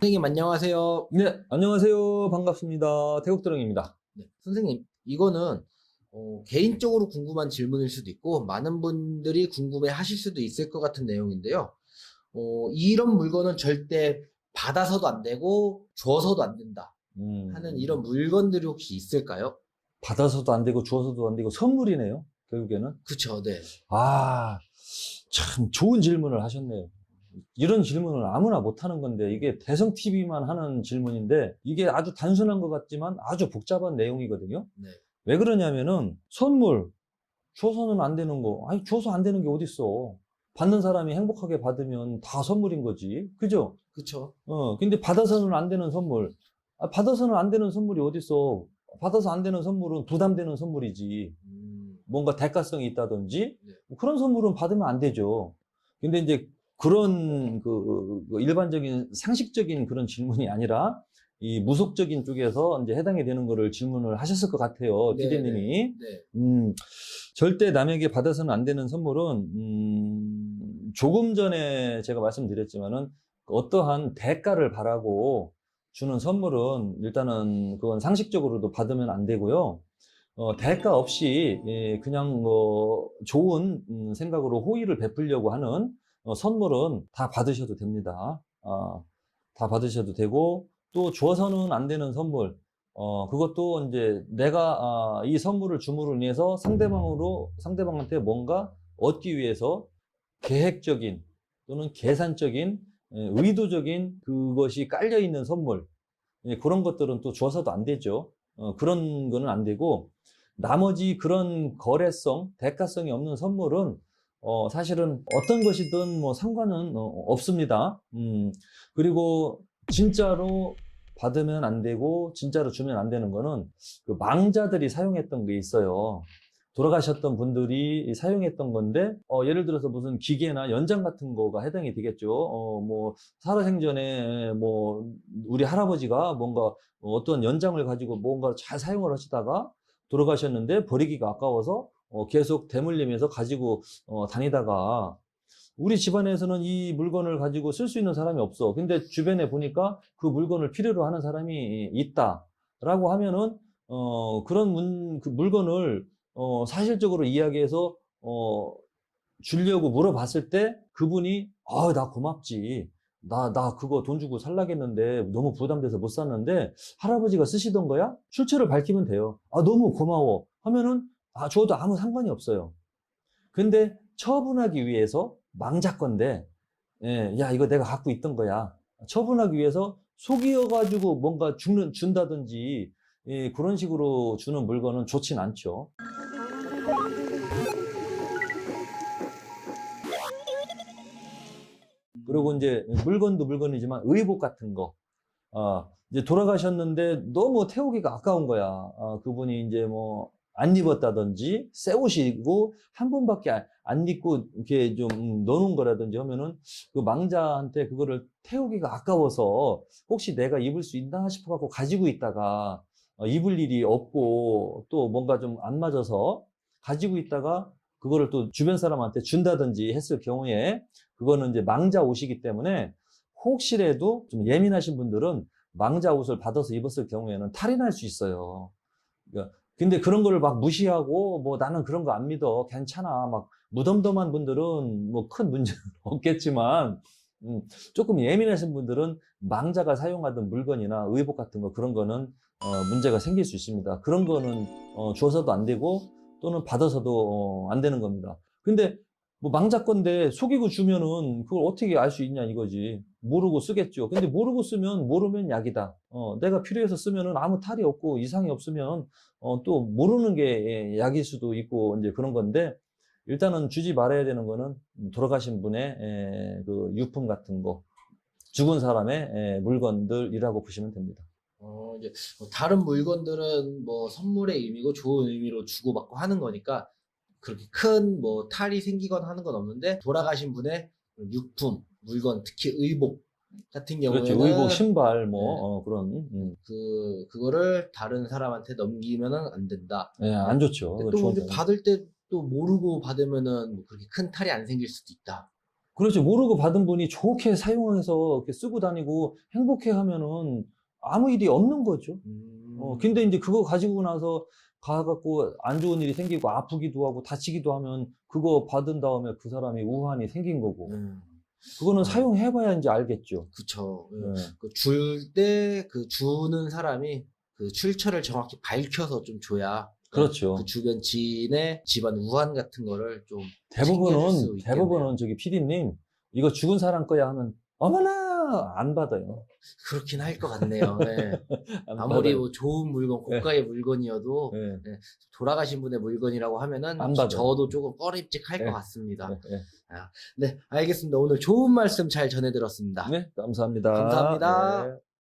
선생님 안녕하세요. 네, 안녕하세요. 반갑습니다. 태국드렁입니다. 네, 선생님 이거는 어, 개인적으로 궁금한 질문일 수도 있고 많은 분들이 궁금해 하실 수도 있을 것 같은 내용인데요. 어, 이런 물건은 절대 받아서도 안 되고 줘서도 안 된다 음, 하는 이런 물건들이 혹시 있을까요? 받아서도 안 되고 주어서도 안 되고 선물이네요. 결국에는. 그쵸, 네. 아, 참 좋은 질문을 하셨네요. 이런 질문을 아무나 못 하는 건데 이게 대성 TV만 하는 질문인데 이게 아주 단순한 것 같지만 아주 복잡한 내용이거든요. 네. 왜 그러냐면은 선물 줘서는 안 되는 거 아니 줘서 안 되는 게 어딨어. 받는 사람이 행복하게 받으면 다 선물인 거지. 그죠? 그쵸. 어 근데 받아서는 안 되는 선물. 아, 받아서는 안 되는 선물이 어딨어? 받아서 안 되는 선물은 부담되는 선물이지. 음, 뭔가 대가성이 있다든지? 네. 뭐 그런 선물은 받으면 안 되죠. 근데 이제 그런 그, 그 일반적인 상식적인 그런 질문이 아니라 이 무속적인 쪽에서 이제 해당이 되는 거를 질문을 하셨을 것 같아요 네, 기대님이 네. 음, 절대 남에게 받아서는 안 되는 선물은, 음, 조금 전에 제가 말씀드렸지만은, 어떠한 대가를 바라고 주는 선물은 일단은 그건 상식적으로도 받으면 안 되고요. 어, 대가 없이, 예, 그냥 뭐, 좋은 음, 생각으로 호의를 베풀려고 하는 어, 선물은 다 받으셔도 됩니다. 아, 다 받으셔도 되고, 또 줘서는 안 되는 선물, 어, 그것도 이제 내가 아, 이 선물을 줌으로 인해서 상대방으로, 상대방한테 뭔가 얻기 위해서 계획적인 또는 계산적인 예, 의도적인 그것이 깔려 있는 선물. 예, 그런 것들은 또 줘서도 안 되죠. 어, 그런 거는 안 되고, 나머지 그런 거래성, 대가성이 없는 선물은 어, 사실은 어떤 것이든 뭐 상관은 어, 없습니다. 음, 그리고 진짜로 받으면 안 되고 진짜로 주면 안 되는 거는 그 망자들이 사용했던 게 있어요. 돌아가셨던 분들이 사용했던 건데 어, 예를 들어서 무슨 기계나 연장 같은 거가 해당이 되겠죠. 어, 뭐 살아생전에 뭐 우리 할아버지가 뭔가 어떤 연장을 가지고 뭔가 잘 사용을 하시다가 돌아가셨는데 버리기가 아까워서 어, 계속 대물림해서 가지고 어, 다니다가 우리 집안에서는 이 물건을 가지고 쓸 수 있는 사람이 없어. 근데 주변에 보니까 그 물건을 필요로 하는 사람이 있다 라고 하면은 어 그런 문, 그 물건을 어 사실적으로 이야기해서 어 주려고 물어봤을 때 그분이 아 나 고맙지. 나, 나 그거 돈 주고 살라겠는데 너무 부담돼서 못 샀는데 할아버지가 쓰시던 거야? 출처를 밝히면 돼요. 아, 너무 고마워. 하면은 아, 줘도 아무 상관이 없어요. 근데 처분하기 위해서 망자 건데, 예, 야, 이거 내가 갖고 있던 거야. 처분하기 위해서 속이어가지고 뭔가 주는, 준다든지, 예, 그런 식으로 주는 물건은 좋진 않죠. 그리고 이제 물건도 물건이지만 의복 같은 거. 아, 이제 돌아가셨는데 너무 태우기가 아까운 거야. 아, 그분이 이제 뭐 안 입었다든지 새 옷이고 한 번밖에 안- 안 입고 이렇게 좀 음, 넣어놓은 거라든지 하면은 그 망자한테 그거를 태우기가 아까워서 혹시 내가 입을 수 있나 싶어 갖고 가지고 있다가 어, 입을 일이 없고 또 뭔가 좀 안 맞아서 가지고 있다가 그거를 또 주변 사람한테 준다든지 했을 경우에 그거는 이제 망자 옷이기 때문에 혹시라도 좀 예민하신 분들은 망자 옷을 받아서 입었을 경우에는 탈이 날 수 있어요. 그러니까 근데 그런 거를 막 무시하고 뭐 나는 그런 거 안 믿어 괜찮아 막 무덤덤한 분들은 뭐 큰 문제는 없겠지만 음, 조금 예민하신 분들은 망자가 사용하던 물건이나 의복 같은 거 그런 거는 어, 문제가 생길 수 있습니다. 그런 거는 어, 줘서도 안 되고 또는 받아서도 어, 안 되는 겁니다. 근데 뭐 망자 건데 속이고 주면은 그걸 어떻게 알 수 있냐 이거지. 모르고 쓰겠죠. 근데 모르고 쓰면 모르면 약이다. 어, 내가 필요해서 쓰면은 아무 탈이 없고 이상이 없으면 어, 또 모르는 게 예, 약일 수도 있고 이제 그런 건데 일단은 주지 말아야 되는 거는 돌아가신 분의 에, 그 유품 같은 거 죽은 사람의 에, 물건들이라고 보시면 됩니다. 어, 이제 뭐 다른 물건들은 뭐 선물의 의미고 좋은 의미로 주고받고 하는 거니까 그렇게 큰 뭐 탈이 생기거나 하는 건 없는데 돌아가신 분의 유품, 물건, 특히 의복 같은 그렇죠. 경우에는 의복, 신발 뭐 네. 어, 그런 음, 그 그거를 다른 사람한테 넘기면은 안 된다. 예, 안 좋죠. 근데 또 거. 받을 때 또 모르고 받으면은 뭐 그렇게 큰 탈이 안 생길 수도 있다. 그렇죠. 모르고 받은 분이 좋게 사용해서 이렇게 쓰고 다니고 행복해 하면은 아무 일이 없는 거죠. 음. 어, 근데 이제 그거 가지고 나서 가갖고 안 좋은 일이 생기고 아프기도 하고 다치기도 하면 그거 받은 다음에 그 사람이 우환이 생긴 거고. 음, 그거는 어. 사용해봐야 이제 알겠죠. 그쵸. 네. 줄때 그 주는 사람이 그 출처를 정확히 밝혀서 좀 줘야 그렇죠. 그 주변 지인의 집안 우환 같은 거를 좀 대부분은. 대부분은 저기 피디님, 이거 죽은 사람 거야 하면, 어머나! 안 받아요. 그렇긴 할 것 같네요. 네. 안 아무리 받아요. 뭐 좋은 물건, 고가의 물건이어도 네. 돌아가신 분의 물건이라고 하면은 안 받아요. 저도 조금 꺼림칙할 네. 것 같습니다. 네, 네. 네, 알겠습니다. 오늘 좋은 말씀 잘 전해들었습니다. 네, 감사합니다. 감사합니다. 네.